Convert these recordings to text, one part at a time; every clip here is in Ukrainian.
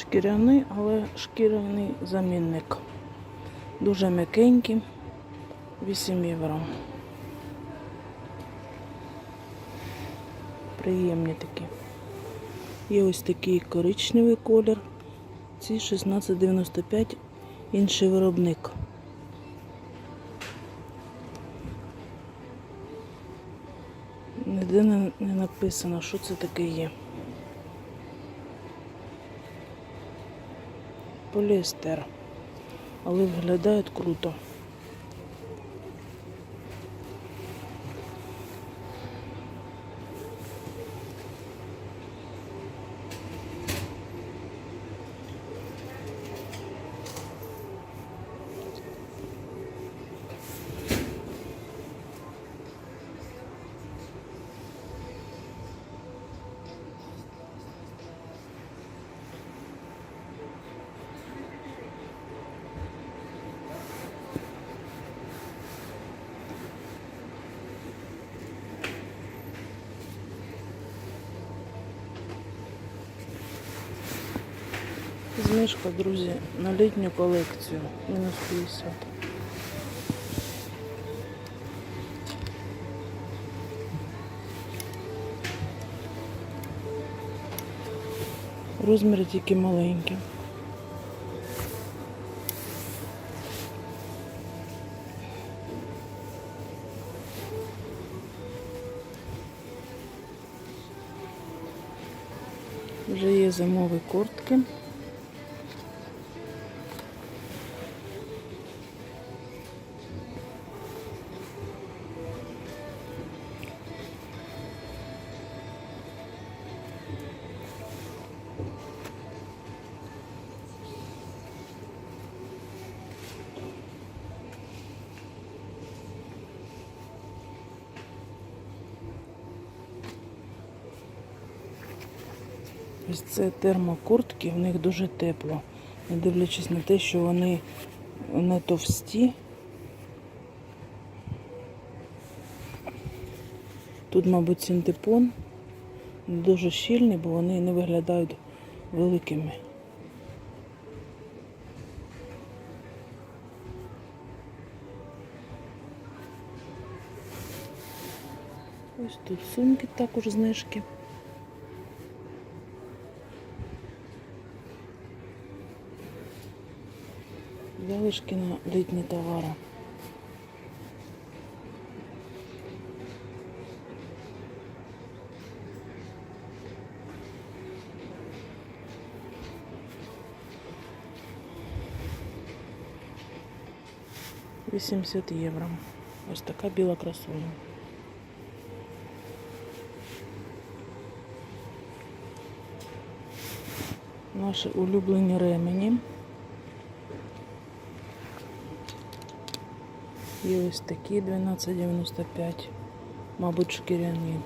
Шкіряний, але шкіряний замінник. Дуже м'якенький. 8 євро. Приємні такі. Є ось такий коричневий колір. Ці 16,95 інший виробник. Ніде не, написано, що це таке є. Поліестер. Але виглядають круто. Знижка, друзі, на літню колекцію. Мінус 50. Розміри тільки маленькі. Вже є зимові куртки. Ось це термокуртки, в них дуже тепло. Не дивлячись на те, що вони не товсті. Тут, мабуть, синтепон дуже щільний, бо вони не виглядають великими. Ось тут сумки також знижки. Залишки на літні товари. Вісімдесят євро. Ось така біла красуня. Наші улюблені ремені. Є ось такі 12,95, мабуть, шкіряні.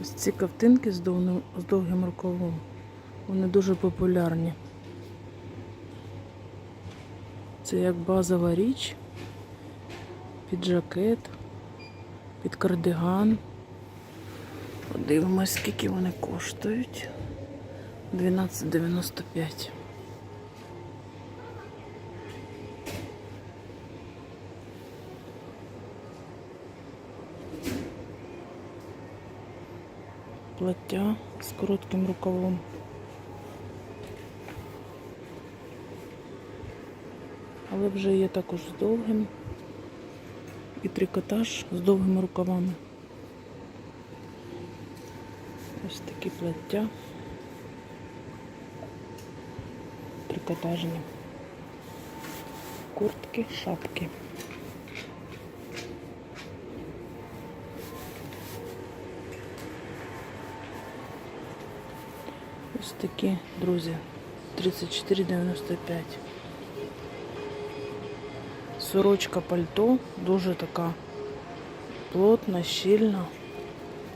Ось ці ковтинки з довгим, з довгим рукавом. Вони дуже популярні. Це як базова річ, під жакет під кардиган. Подивимось, скільки вони коштують. 12,95. Плаття з коротким рукавом. Але вже є також з довгим і трикотаж з довгими рукавами. Ось такі плаття. Трикотажні. Куртки, шапки. Ось такі, друзі, 34,95. Сорочка пальто, дуже така плотна, щільна,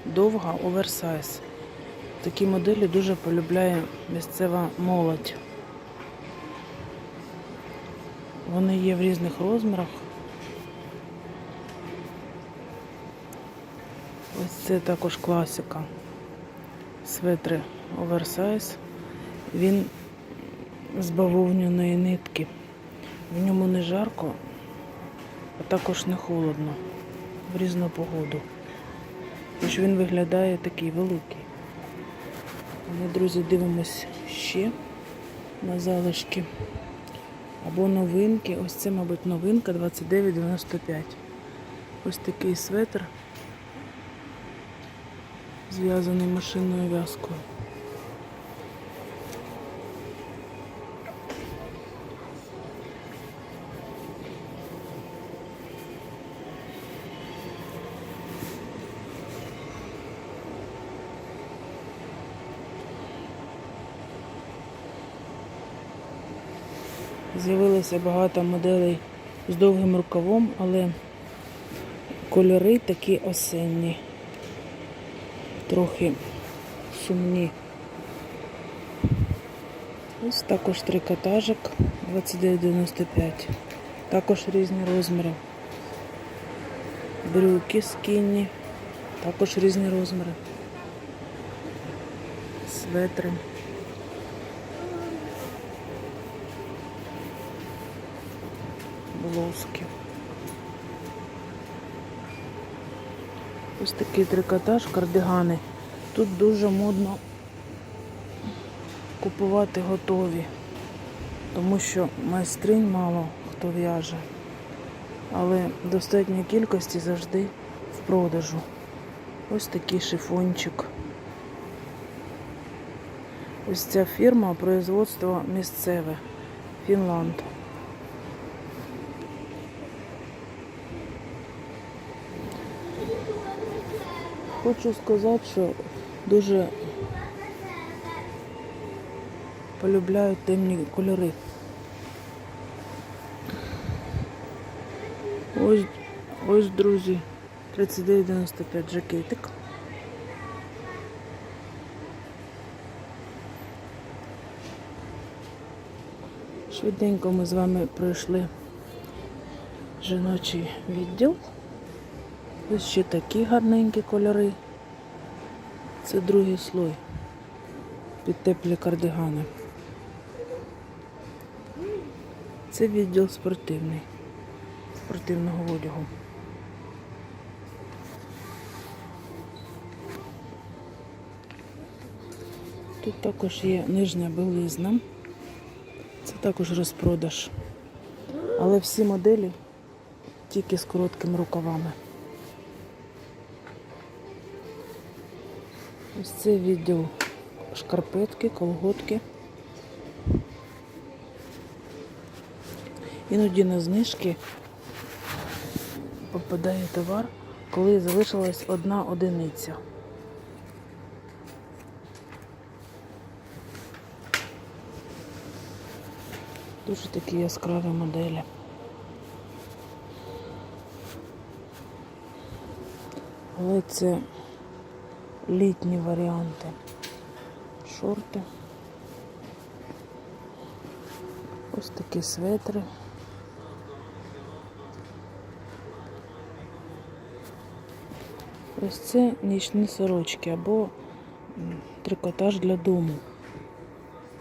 довга, оверсайз. Такі моделі дуже полюбляє місцева молодь. Вони є в різних розмірах. Ось це також класика. Светри оверсайз. Він з бавовняної нитки. В ньому не жарко, а також не холодно в різну погоду. Тож він виглядає такий великий. Ми, друзі, дивимось ще на залишки. Або новинки. Ось це, мабуть, новинка 29,95. Ось такий светр, зв'язаний машинною в'язкою. З'явилося багато моделей з довгим рукавом, але кольори такі осенні, трохи сумні. Ось також трикотажик 29,95. Також різні розміри. Брюки скінні, також різні розміри. Светри. Блузки. Ось такий трикотаж, кардигани. Тут дуже модно купувати готові, тому що майстринь мало хто в'яже, але достатньої кількості завжди в продажу. Ось такий шифончик. Ось ця фірма производство місцеве Фінланд. Хочу сказати, що дуже полюбляю темні кольори. Ось, ось, друзі, 39,95 жакетик. Швиденько ми з вами пройшли жіночий відділ. Ось ще такі гарненькі кольори. Це другий слой під теплі кардигани. Це відділ спортивний, спортивного одягу. Тут також є нижня білизна. Це також розпродаж. Але всі моделі тільки з короткими рукавами. Ось це відділ шкарпетки, колготки. Іноді на знижки попадає товар, коли залишилась одна одиниця. Дуже такі яскраві моделі. Але це літні варіанти. Шорти. Ось такі светри. Ось це нічні сорочки або трикотаж для дому.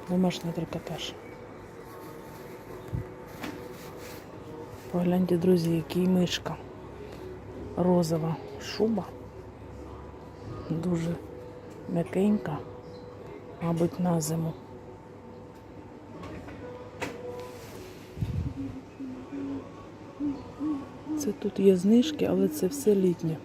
Домашній трикотаж. Погляньте, друзі, який мишка. Розова шуба. Дуже м'якенька, мабуть, на зиму. Це тут є знижки, але це все літнє.